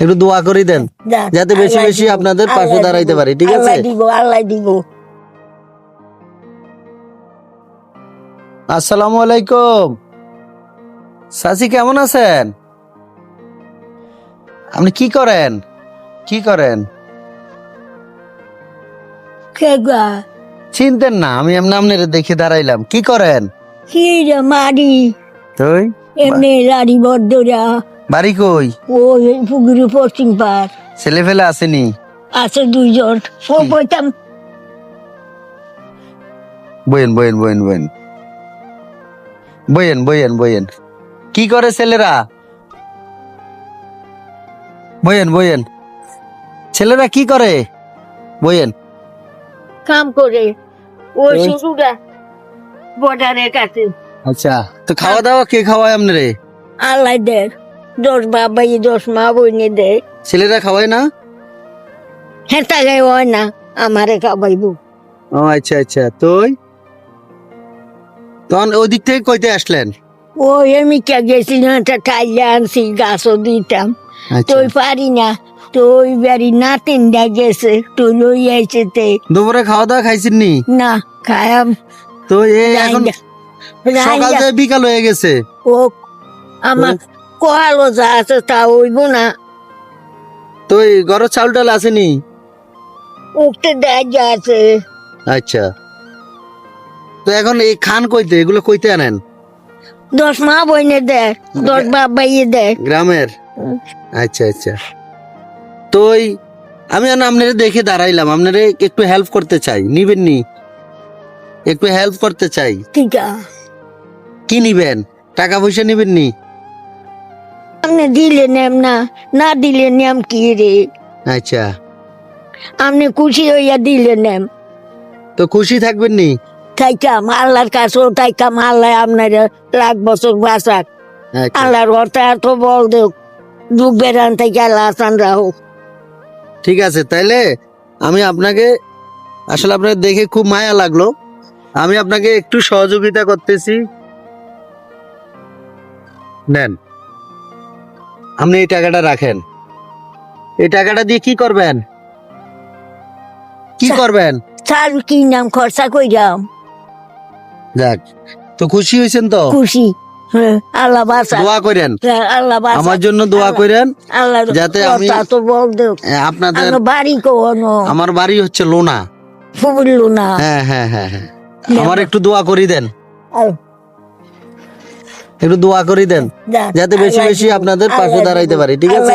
একটু দোয়া করে দেন। যাতে বেশি বেশি আপনাদের পাশে দাঁড়াইতে পারি, ঠিক আছে? আল্লাহ দিব। আসসালামু আলাইকুম। সাসি কেমন আছেন? আপনি কি করেন? কি করেন? চিনতেন না আমি এমনি আপনার দেখে দাঁড়াইলাম। কি করেন? কি রে মারি? তুই? এমনি লাড়ি বড়রা বাড়ি কই? ওই পুকুরে পশ্চিম পার ছেলে ফেলে আসেনি? আছে দুইজন। ও বইতাম বইয়েন বইয়েন বইয়েন বইয়েন। বইয়েন বইয়েন বইয়েন। কি করে ছেলেরা? বইয়েন বইয়েন। ছেলেরা কি করে? বইয়েন। কাম করে। শুরুটা বর্ডারের কাছে। আচ্ছা তো খাওয়া দাওয়া কে খাওয়ায় আপনারে? আল্লাহ দেখ দশ বাবাই দশ মা বইনে দে ছেলেরা খাওয়ায় না? হ্যাঁ তাকে হয় না আমারে খাবাইব ও আচ্ছা আচ্ছা তুই? তখন ওই দিক থেকে কইতে আসলেন? ওই আমি কে গেছিলাম একটা টাইলে আনছি গাছও দিতাম। আচ্ছা। তুই পারি না তুই বাড়ি নাতিন দা গেছে তুই লই আইছে তে। দুপুরে খাওয়া দাওয়া খাইছেন নি? না খায়াম তো এই এখন সকাল থেকে বিকাল হয়ে গেছে। ও আমার কোয়ালো যা আছে তা হইব না। তো এই চাউল টাল আসেনি উঠতে দেয় যা আছে। আচ্ছা। তো এখন এই খান কইতে এগুলো কইতে আনেন? দশ মা বইনে দেয় দশ বাবাইয়ে দেয়। গ্রামের? আচ্ছা আচ্ছা। তো এই আমি আপনারে দেখে দাঁড়াইলাম আপনারে একটু হেল্প করতে চাই নিবেন নি? একটু হেল্প করতে চাই। ঠিক আছে। কি নিবেন? টাকা পয়সা নিবেন নি? আপনি দিলে নেম না না দিলে নেম কি রে আচ্ছা আপনি খুশি হইয়া দিলে নেম তো খুশি থাকবেন নি থাইকাম আল্লাহর কাছেও থাইকাম আল্লাহ আপনার লাখ বছর বাঁচাক আল্লাহর ঘরটা এত বল দেখ যুগ বেড়ান থেকে আল্লাহ আসান রাহো ঠিক আছে তাইলে আমি আপনাকে আসলে আপনাকে দেখে খুব মায়া লাগল আমি আপনাকে একটু সহযোগিতা করতেছি নেন আপনি এই টাকাটা রাখেন। এই টাকাটা দিয়ে কি করবেন? কি করবেন? চাল কি নাম খরচা কইরাম যাক তো খুশি হয়েছেন তো? খুশি। হ্যাঁ, আল্লাহ বাঁচা। দোয়া করেন। হ্যাঁ, আল্লাহ বাঁচা। আমার জন্য দোয়া করেন আল্লাহ যাতে আমি- তো বল দেখ আপনাদের বাড়ি কোনো? আমার বাড়ি হচ্ছে লোনা। ফুবুল্লু না হ্যাঁ হ্যাঁ হ্যাঁ হ্যাঁ। আমার একটু দোয়া করি দেন। একটু দোয়া করি দেন। যাতে বেশি বেশি আপনাদের পাশে দাঁড়াইতে পারি ঠিক আছে?